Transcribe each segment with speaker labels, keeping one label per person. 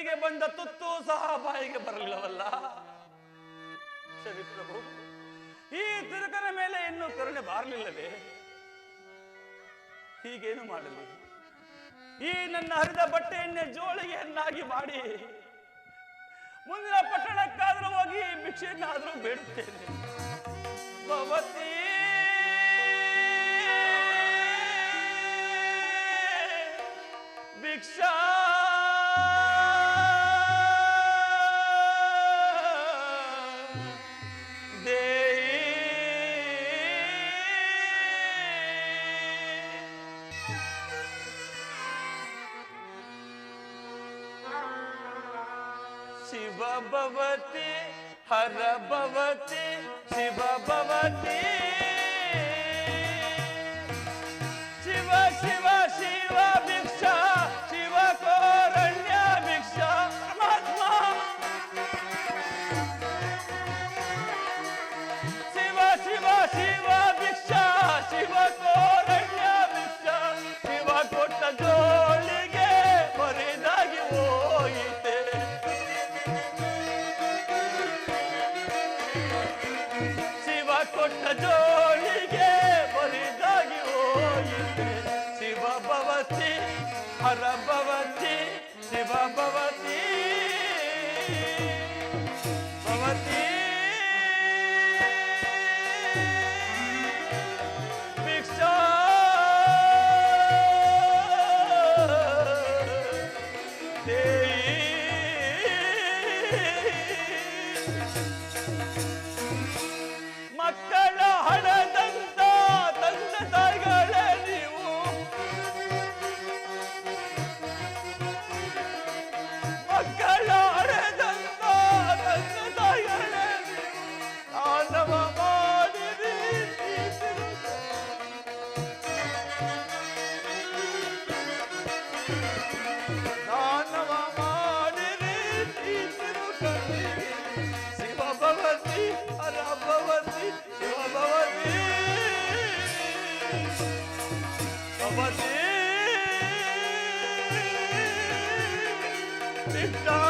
Speaker 1: ಕೈಗೆ ಬಂದ ತುತ್ತು ಸಹ ಬಾಯಿಗೆ ಬರಲಿಲ್ಲವಲ್ಲ? ಸರಿ ಪ್ರಭು ಈ ತಿರುಕನ ಮೇಲೆ ಇನ್ನೂ ಕರುಣೆ ಬಾರಲಿಲ್ಲವೇ? ಹೀಗೇನು ಮಾಡಲಿ? ಈ ನನ್ನ ಹರಿದ ಬಟ್ಟೆಯನ್ನೇ ಜೋಳಿಗೆಯನ್ನಾಗಿ ಮಾಡಿ ಮುಂದಿನ ಪಟ್ಟಣಕ್ಕಾದ್ರೂ ಹೋಗಿ ಭಿಕ್ಷೆಯನ್ನಾದ್ರೂ ಬೇಡುತ್ತೇನೆ. ಭವತಿ! ಭಿಕ್ಷಾ! ಶಿವ ಭವತಿ ಹರ ಭವತಿ ಶಿವ ಕೊಟ್ಟ ಜೋಳಿಗೆ ಭಿಕ್ಷಾ. ಪುರದ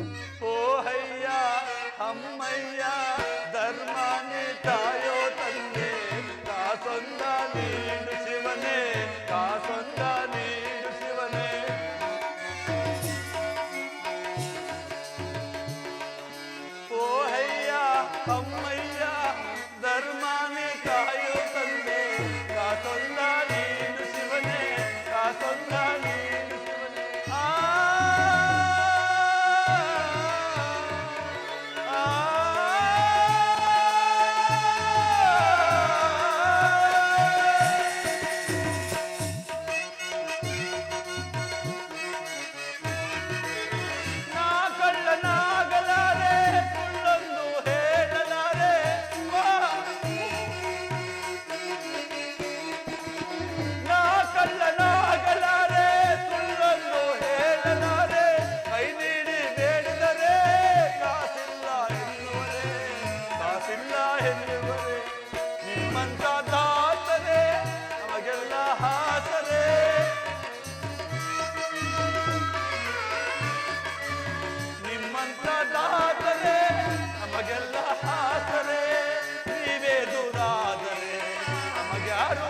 Speaker 1: Yeah. ಹೆದರುವರೆ ನಿಮ್ಮಂತ ದಾತರೆ ನಮಗೆಲ್ಲಾ ಹಾಸರೆ ನಿಮ್ಮಂತ ದಾತರೆ ನಮಗೆಲ್ಲಾ ಹಾಸರೆ ನೀವೇ ದೂರಾದರೆ ನಮಗ್ಯಾರು